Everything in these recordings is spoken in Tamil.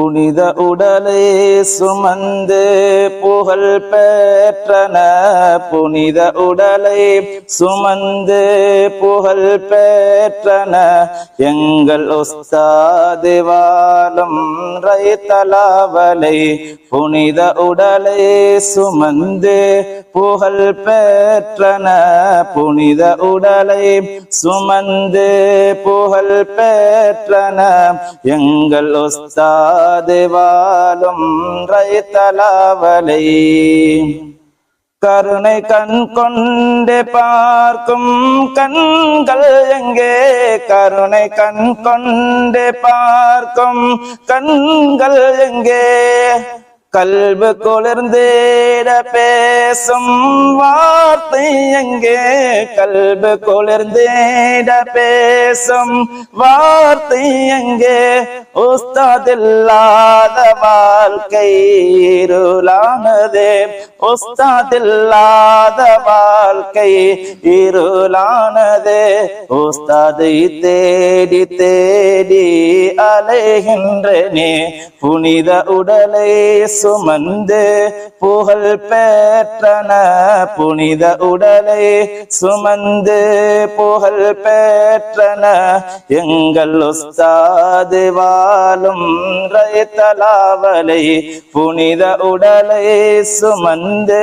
புனித உடலை சுமந்து புகழ் பெற்றன. புனித உடலை சுமந்து புகழ் பெற்றன. எங்கள் உஸ்தாது வாழும் ரைத்தலாவலை புனித உடலை சுமந்து புகழ் பெற்றன. புனித உடலை சுமந்து புகழ் பெற்றன. எங்கள் உஸ்தாது காது வாழும் ரைத்தலாவலை கருணை கண் கொண்டு பார்க்கும் கண்கள் எங்கே? கருணை கண் கொண்டு பார்க்கும் கண்கள் எங்கே? கல்வு குளிர்ந்தேட பேசும் வார்த்தை எங்கே? கல்வு குளிர்ந்தேட பேசும் வார்த்தை எங்கே? உஸ்தாதில்லாத வாழ்க்கை இருளானதே. உஸ்தாதில்லாத வாழ்க்கை இருளானதே. உஸ்தாதை தேடி தேடி அலைகின்றனே. புனித உடலை சுமந்து புகழ் பெற்றன புனித உடலை சுமந்து புகழ் பெற்றன. எங்கள் உஸ்தாது வாழும் ரைத்தலாவலை புனித உடலை சுமந்து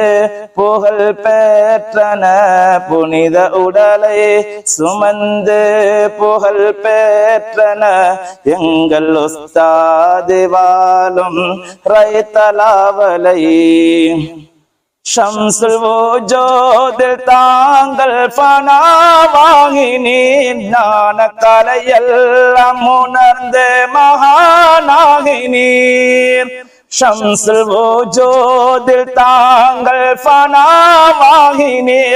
புகழ் பெற்றன. புனித உடலை சுமந்து புகழ் பெற்றன. எங்கள் உஸ்தாது வாழும் கலாவலை. ஷம்சுல் ஓஜோதில் தாங்கள் பணவாகினீர் ஞான கலையெல்லாம் உணர்ந்து மகானாகினீர். ஷம்சுல் ஓஜோதில் தாங்கள்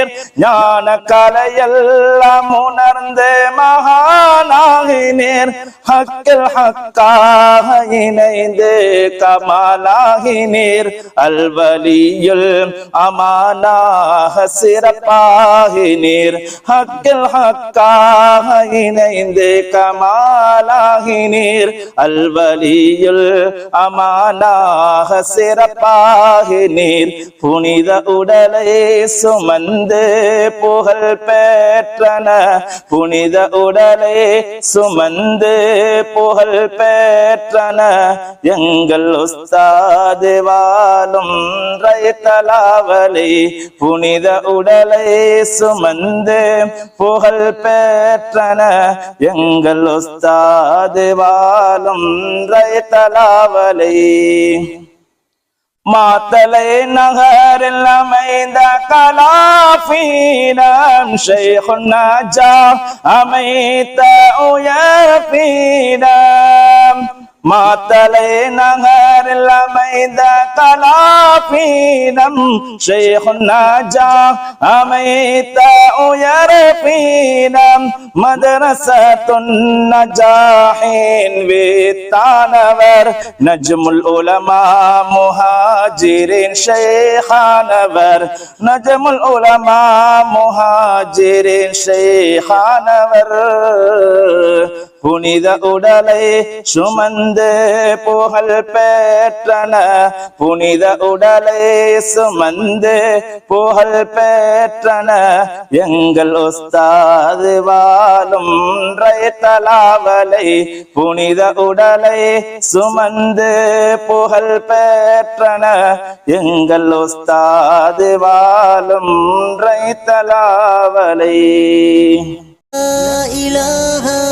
நீர் ஞான கலையெல்லாம் உணர்ந்து மகானாகினேர். ஹக்கில் ஹக்காக இணைந்து கமாலாகினீர். அல்வலியுல் அமானாக சிறப்பாகினீர். ஹக்கில் ஹக்காக இணைந்து கமாலாகினீர். அல்வலியுல் அமானாக சிறப்பாகினீர். புனித உடலை சுமந்து புகழ் பெற்றன. புனித உடலை சுமந்து புகழ் பெற்றன. எங்கள் உஸ்தாது வாழும் ரைத்தலாவலை புனித உடலை சுமந்து புகழ் பெற்றன. எங்கள் உஸ்தாது வாழும் ரைத்தலாவலை மாத்தலை நகரில் அமைந்த கலாபீடம் ஷேகுன்னாஜா அமைத்த உயர்பீடம் மாத்தலை நகரில் அமைந்த கலாபீடம் ஷேகுன்னாஜா அமைத்த உயர்பீடம் மதரசத்துன் நஜாஹின் வேத்தானவர் நஜ்முல் உலமா முஹாஜிரின் ஷேகானவர் நஜ்முல் உலமா முஹாஜிரின் ஷேகானவர். புனித உடலை சுமந்து புகழ் பெற்றன. புனித உடலை சுமந்து புகழ் பெற்றன. எங்கள் உஸ்தாது வாழும் ரைத்தலாவலை புனித உடலை சுமந்து புகழ் பெற்றன. எங்கள் உஸ்தாது வாழும் ரைத்தலாவலை لا